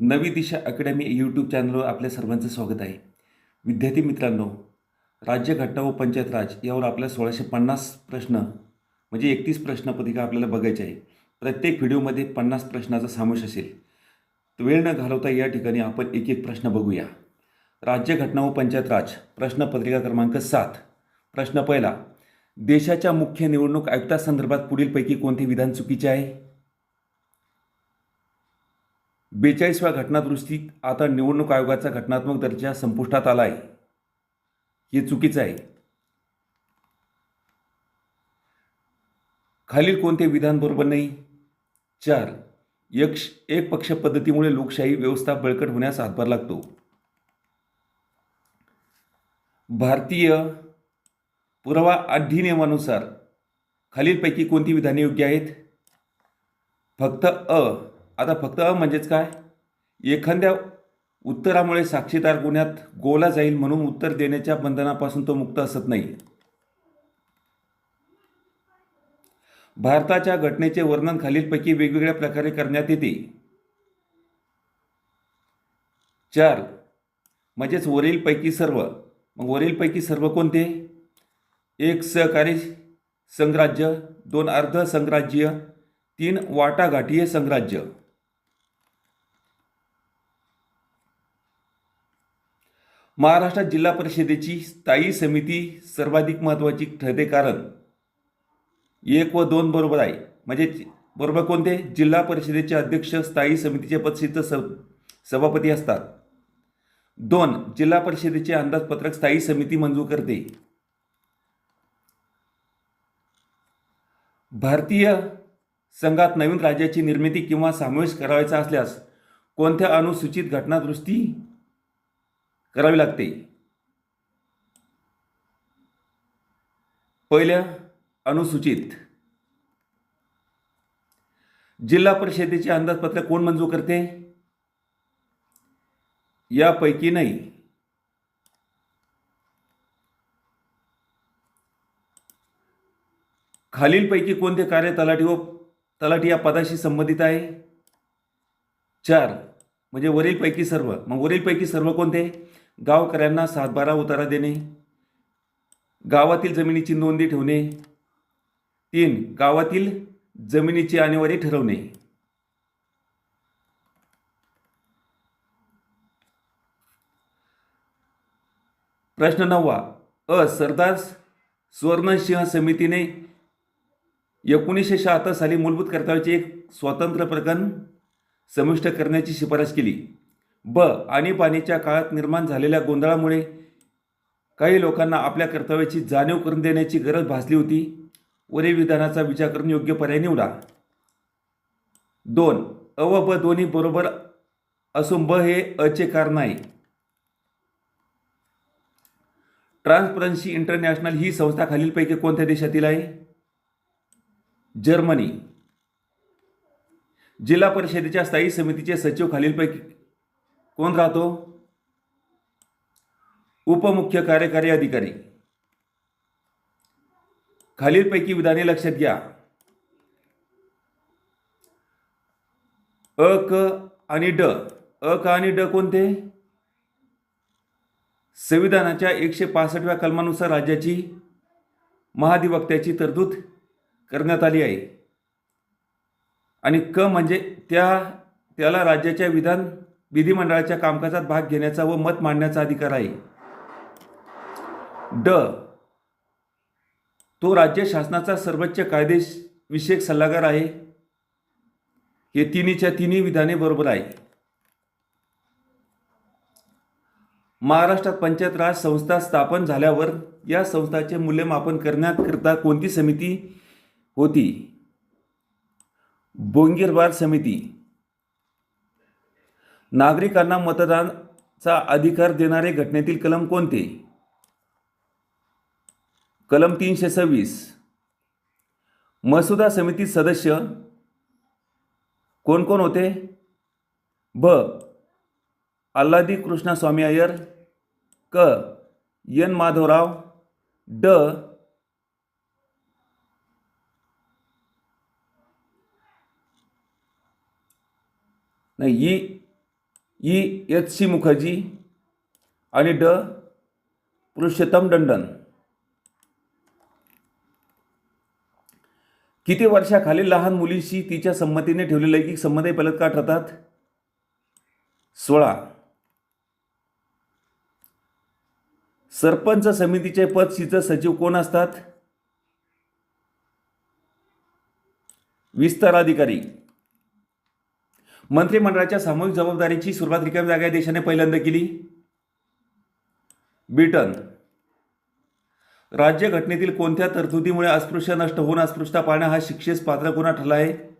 नवी दिशा academy YouTube चॅनलवर आपल्या सर्वांचं स्वागत आहे. विद्यार्थी मित्रांनो राज्यघटना व पंचायत राज यावर आपल्या सोळाशे पन्नास प्रश्न म्हणजे एकतीस प्रश्नपत्रिका आपल्याला बघायची आहे. प्रत्येक व्हिडिओमध्ये पन्नास प्रश्नाचा समावेश असेल. तर वेळ न घालवता या ठिकाणी आपण एक एक प्रश्न बघूया. राज्यघटना व पंचायत राज प्रश्नपत्रिका क्रमांक सात. प्रश्न पहिला देशाच्या मुख्य निवडणूक आयुक्तासंदर्भात पुढीलपैकी कोणते विधान चुकीचे आहे? बेचाळीसव्या घटनादुरुस्तीत आता निवडणूक आयोगाचा घटनात्मक दर्जा संपुष्टात आला आहे हे चुकीचं आहे. खालील कोणते विधान बरोबर नाही? चार यक्ष एक पक्ष पद्धतीमुळे लोकशाही व्यवस्था बळकट होण्यास हातभार लागतो. भारतीय पुरावा अधिनियमानुसार खालीलपैकी कोणती विधाने योग्य आहेत? फक्त अ आता फक्त म्हणजेच काय? एखाद्या उत्तरामुळे साक्षीदार गुन्ह्यात गोला जाईल म्हणून उत्तर देण्याच्या बंधनापासून तो मुक्त असत नाही भारताच्या घटनेचे वर्णन खालीलपैकी वेगवेगळ्या प्रकारे करण्यात येते. चार. म्हणजेच वरीलपैकी सर्व. मग वरीलपैकी सर्व कोणते? एक सहकारी संग्राज्य दोन अर्ध संग्राज्य तीन वाटाघाटीय संग्राज्य महाराष्ट्रात जिल्हा परिषदेची स्थायी समिती सर्वाधिक महत्त्वाची ठरते कारण एक व दोन बरोबर आहे. म्हणजे बरोबर कोणते? जिल्हा परिषदेचे अध्यक्ष स्थायी समितीचे पदसिद्ध स सभापती असतात. दोन जिल्हा परिषदेचे अंदाजपत्रक स्थायी समिती मंजूर करते. भारतीय संघात नवीन राज्याची निर्मिती किंवा समावेश करावायचा असल्यास कोणत्या अनुसूचित घटनादृष्टी करावी लागते. पहिल्या अनुसूचित. जिल्हा परिषदेचे अंदाजपत्रक कोण मंजूर करते? यापैकी नाही. खालीलपैकी कोणते कार्य तलाठी व तलाठी या पदाशी संबंधित आहे? चार. म्हणजे वरीलपैकी सर्व. मग वरीलपैकी सर्व कोणते? गावकऱ्यांना सातबारा उतारा देणे. गावातील जमिनीची नोंदी ठेवणे. तीन गावातील जमिनीची आणेवारी ठरवणे. प्रश्न नववा. अ. सरदार सुवर्णसिंह समितीने एकोणीसशे शहात्तर साली मूलभूत कर्तव्याचे एक स्वतंत्र प्रकरण समाविष्ट करण्याची शिफारस केली. ब आणीबाणीच्या काळात निर्माण झालेल्या गोंधळामुळे काही लोकांना आपल्या कर्तव्याची जाणीव करून देण्याची गरज भासली होती. वरील विधानाचा विचार करून योग्य पर्याय निवडा. दोन अ व ब दोन्ही बरोबर असून ब हे अचे कारण आहे. ट्रान्सपरन्सी इंटरनॅशनल ही संस्था खालीलपैकी कोणत्या देशातील आहे? जर्मनी. जिल्हा परिषदेच्या स्थायी समितीचे सचिव खालीलपैकी कोण राहतो? उपमुख्य कार्यकारी अधिकारी. खालीलपैकी विधाने लक्षात घ्या. अ क आणि ड. अ क आणि ड कोणते? संविधानाच्या एकशे पासष्टव्या कलमानुसार राज्याची महाधिवक्त्याची तरतूद करण्यात आली आहे. आणि क म्हणजे त्या त्याला राज्याच्या विधान विधिमंडळाच्या कामकाजात भाग घेण्याचा व मत मांडण्याचा अधिकार आहे. ड. तो राज्य शासनाचा सर्वोच्च कायदेविषयक सल्लागार आहे. हे तिन्हीच्या तिन्ही विधाने बरोबर आहे. महाराष्ट्रात पंचायत राज संस्था स्थापन झाल्यावर या संस्थाचे मूल्यमापन करण्याकरिता कोणती समिती होती? बोंगीरवार समिती. नागरिकांना मतदानाचा अधिकार देणारे घटनेतील कलम कोणते? कलम तीनशे सव्वीस. मसुदा समिती सदस्य कोण कोण होते? ब. आल्हादी कृष्णस्वामी अय्यर क. एन. माधवराव ड. नाही E E H C Mukherjee आणि ड पुरुषोत्तम दंडन किती वर्षाखाली लहान मुलीशी तिच्या संमतीने ठेवलेले लैंगिक संबंध हे बलात्कार ठरतात? सोळा. सरपंच समितीचे पदशीचं सचिव कोण असतात? विस्तार अधिकारी. मंत्रिमंडळाच्या सामूहिक जबाबदारीची सुरुवात रिकाम्या जागा देशाने पहिल्यांदा केली. ब्रिटन. राज्यघटनेतील कोणत्या तरतुदीमुळे अस्पृश्य नष्ट होऊन अस्पृश्यता पाळणं हा शिक्षेस पात्र गुन्हा ठरला आहे?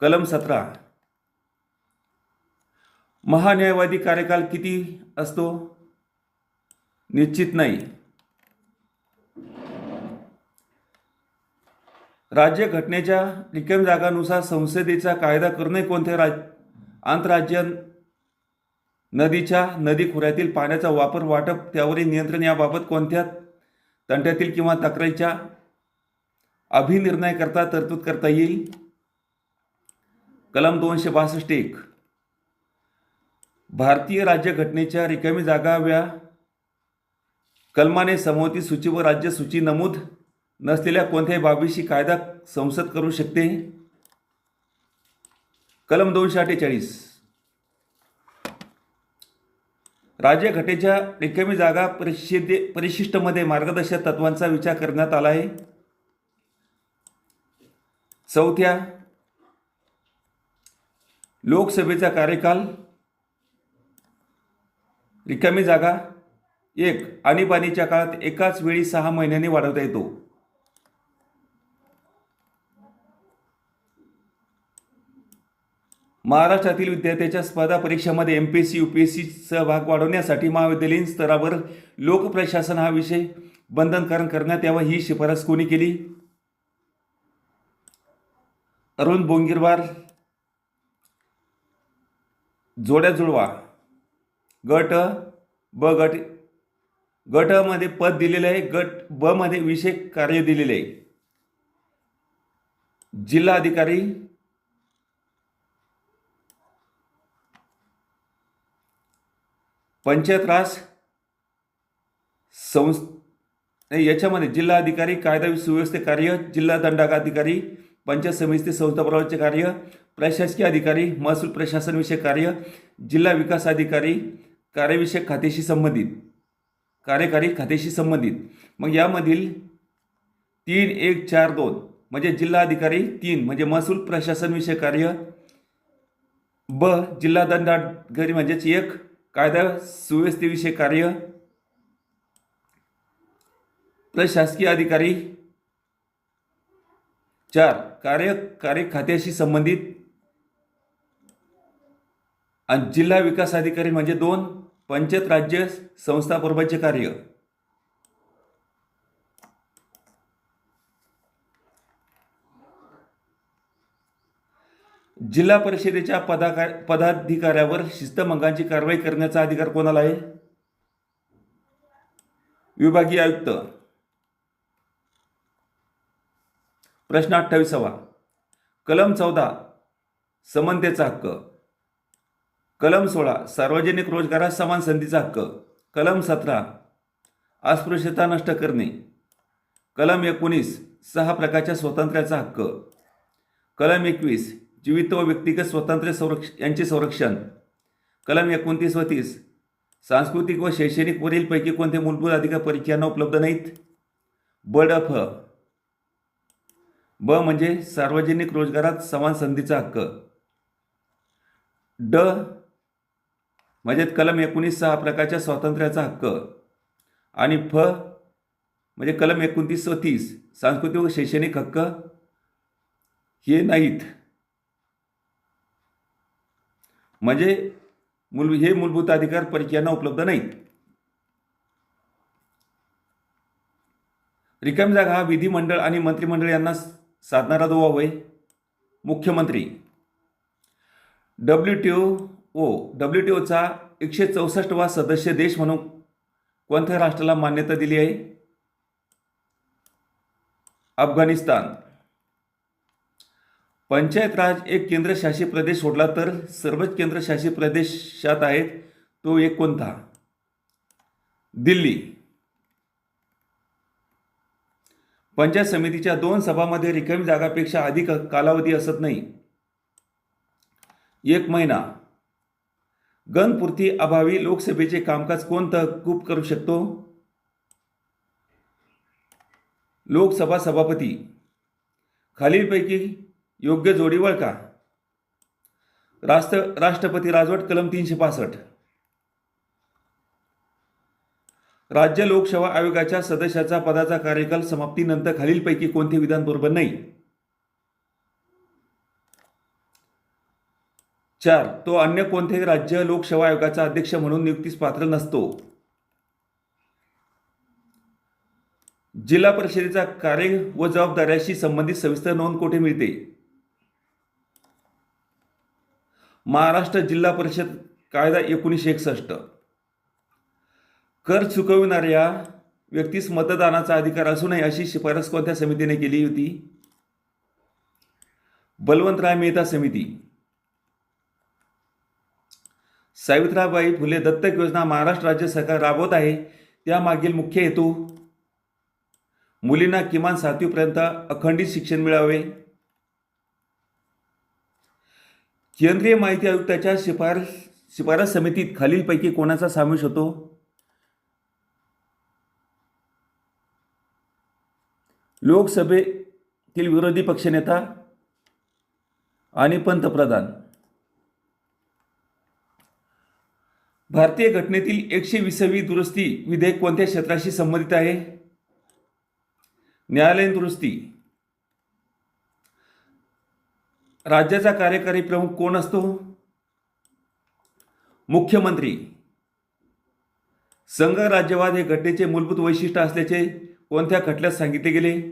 कलम सतरा. महान्यायवादी कार्यकाल किती असतो? निश्चित नाही. राज्यघटनेच्या रिकाम जागानुसार संसदेचा कायदा करणे कोणत्या राज आंतरराज्य नदीच्या नदी खोऱ्यातील पाण्याचा वापर वाटप त्यावरील नियंत्रण याबाबत कोणत्या तंट्यातील किंवा तक्रारीच्या अभिनिर्णयाकरता तरतूद करता येईल? कलम दोनशे बासष्ट एक. भारतीय राज्यघटनेच्या रिकामी जागा व्या कलमाने समोवती सूची व राज्य सूची नमूद नसलेल्या कोणत्याही बाबीशी कायदा संसद करू शकते? कलम दोनशे अठ्ठेचाळीस. राज्यघटनेच्या रिकामी जागा परिषदे परिशिष्टमध्ये मार्गदर्शक तत्वांचा विचार करण्यात आला आहे. चौथ्या लोकसभेचा कार्यकाल. रिकामी जागा एक आणीबाणीच्या काळात एकाच वेळी सहा महिन्यांनी वाढवता येतो. महाराष्ट्रातील विद्यार्थ्याच्या स्पर्धा परीक्षामध्ये M P S C U P S C सहभाग वाढवण्यासाठी महाविद्यालयीन स्तरावर लोकप्रशासन हा विषय बंधनकारक करण्यात यावा ही शिफारस कोणी केली? अरुण बोंगिरवार जोड्या जुळवा गट ब गट गटमध्ये पद दिलेले आहे गट ब मध्ये विषय कार्य दिलेले आहे. जिल्हा पंचायतराज पंचायत राज याच्यामध्ये जिल्हा अधिकारी कायदा सुव्यवस्थे कार्य जिल्हा दंडाधिकारी पंचायत समिती संस्थापनाचे कार्य प्रशासकीय अधिकारी महसूल प्रशासनविषयक कार्य जिल्हा विकास अधिकारी कार्यविषयक खात्याशी संबंधित कार्यकारी खात्याशी संबंधित. मग यामधील तीन एक चार दोन म्हणजे जिल्हा अधिकारी तीन म्हणजे महसूल प्रशासनविषयक कार्य ब जिल्हा दंडाधिकारी म्हणजेच एक कायदा सुव्यवस्थेविषयी कार्य. प्रशासकीय अधिकारी. चार कार्यकारी खात्याशी संबंधित. आणि जिल्हा विकास अधिकारी म्हणजे दोन पंचायत राज्य संस्थाबरोबरचे कार्य. जिल्हा परिषदेच्या पदाका पदाधिकाऱ्यावर शिस्तभंगाची कारवाई करण्याचा अधिकार कोणाला आहे? विभागीय आयुक्त. प्रश्न अठ्ठावीसावा. कलम चौदा समानतेचा हक्क. कलम सोळा सार्वजनिक रोजगारात समान संधीचा हक्क. कलम सतरा अस्पृश्यता नष्ट करणे. कलम एकोणीस सहा प्रकारच्या स्वातंत्र्याचा हक्क. कलम एकवीस जीवित व व्यक्तिगत स्वातंत्र्य संरक्ष यांचे संरक्षण. कलम एकोणतीस व तीस. सांस्कृतिक व शैक्षणिक वरीलपैकी कोणते मूलभूत अधिकार परिचयांना उपलब्ध नाहीत? ब ड फ. ब म्हणजे सार्वजनिक रोजगारात समान संधीचा हक्क. ड म्हणजे कलम एकोणीस सहा प्रकारच्या स्वातंत्र्याचा हक्क. आणि फ म्हणजे कलम एकोणतीस व तीस. सांस्कृतिक व शैक्षणिक हक्क हे नाहीत. म्हणजे मूल हे मूलभूत अधिकार परिचयांना उपलब्ध नाहीत. रिकामी जागा हा विधिमंडळ आणि मंत्रिमंडळ यांना साधणारा दुवा होय. मुख्यमंत्री. W T O W T Ocha एकशे चौसष्टवा सदस्य देश म्हणून कोणत्या राष्ट्राला मान्यता दिली आहे? अफगाणिस्तान. पंचायत राज एक केंद्रशासित प्रदेश सोडला तर सर्वच केंद्रशासित प्रदेशात आहेत तो एक कोणता? दिल्ली. पंचायत समितीच्या दोन सभामध्ये रिकामी जागापेक्षा अधिक कालावधी असत नाही. एक महिना. गणपूर्ती अभावी लोकसभेचे कामकाज कोण तहकूब करू शकतो? लोकसभा सभापती. खालीलपैकी योग्य जोडी वळका राष्ट्र राष्ट्रपती राजवट कलम तीनशे पासष्ट. राज्य लोकसेवा आयोगाच्या सदस्याचा पदाचा कार्यकाल समाप्तीनंतर खालीलपैकी कोणते विधान बरोबर नाही? चार. तो अन्य कोणत्याही राज्य लोकसेवा आयोगाचा अध्यक्ष म्हणून नियुक्तीस पात्र नसतो. जिल्हा परिषदेचा कार्य व जबाबदाऱ्याशी संबंधित सविस्तर नोंद कोठे मिळते? महाराष्ट्र जिल्हा परिषद कायदा एकोणीसशे एकसष्ट. कर चुकविणाऱ्या व्यक्तीस मतदानाचा अधिकार असू नये अशी शिफारस कोणत्या समितीने केली होती? बलवंतराय मेहता समिती. सावित्रीबाई फुले दत्तक योजना महाराष्ट्र राज्य सरकार राबवत आहे. त्यामागील मुख्य हेतू? मुलींना किमान सातवीपर्यंत अखंडित शिक्षण मिळावे. केंद्रीय माहिती आयुक्ताच्या शिफारस शिफारस समितीत खालीलपैकी कोणाचा समावेश होतो? लोकसभेतील विरोधी पक्षनेता आणि पंतप्रधान. भारतीय घटनेतील एकशे विसावी दुरुस्ती विधेयक कोणत्या क्षेत्राशी संबंधित आहे? न्यायालयीन दुरुस्ती. राज्याचा कार्यकारी प्रमुख कोण असतो? मुख्यमंत्री. संघ राज्यवाद हे घटनेचे मूलभूत वैशिष्ट्य असल्याचे कोणत्या खटल्यात सांगितले गेले?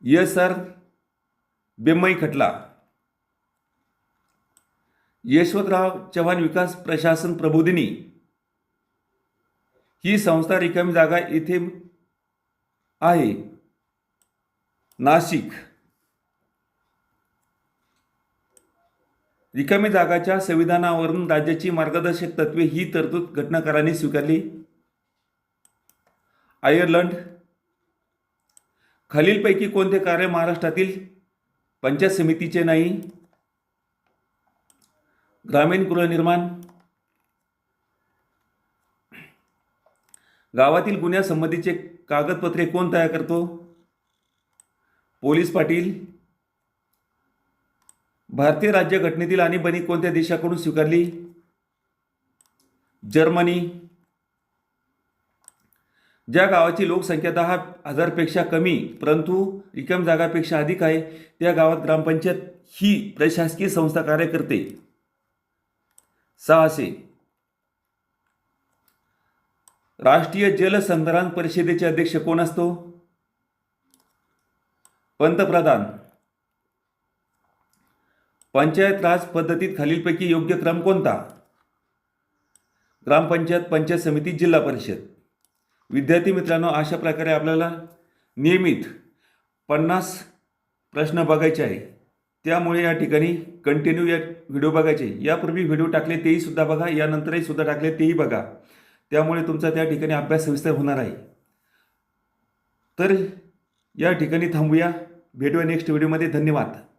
Yes sir. बेम्मई खटला. यशवंतराव चव्हाण विकास प्रशासन प्रबोधिनी. ही संस्था रिकामी जागा येथे आहे. नाशिक. रिकामी जागाच्या संविधानावरून राज्याची मार्गदर्शक तत्वे ही तरतूद घटनाकारांनी स्वीकारली. आयर्लंड. खालीलपैकी कोणते कार्य महाराष्ट्रातील पंचायत समितीचे नाही? ग्रामीण गृहनिर्माण. गावातील गुन्ह्यासंबंधीचे कागदपत्रे कोण तयार करतो? पोलीस पाटील. भारतीय राज्यघटनेतील आणीबाणी कोणत्या देशाकडून स्वीकारली? जर्मनी. ज्या गावाची लोकसंख्या दहा हजारपेक्षा कमी परंतु रिकाम जागापेक्षा अधिक आहे त्या गावात ग्रामपंचायत ही प्रशासकीय संस्था कार्य करते सहाशे. राष्ट्रीय जलसंधारण परिषदेचे अध्यक्ष कोण असतो? पंतप्रधान. पंचायत राज पद्धतीत खालीलपैकी योग्य क्रम कोणता? ग्रामपंचायत पंचायत समिती जिल्हा परिषद. विद्यार्थी मित्रांनो अशा प्रकारे आपल्याला नियमित पन्नास प्रश्न बघायचे आहे. त्यामुळे या ठिकाणी कंटिन्यू या व्हिडिओ बघायचे. यापूर्वी व्हिडिओ टाकले तेही सुद्धा बघा यानंतरही सुद्धा टाकले तेही बघा. त्यामुळे तुमचा त्या ठिकाणी अभ्यास सविस्तर होणार आहे. तर या ठिकाणी थांबूया. भेटूया नेक्स्ट व्हिडिओमध्ये धन्यवाद.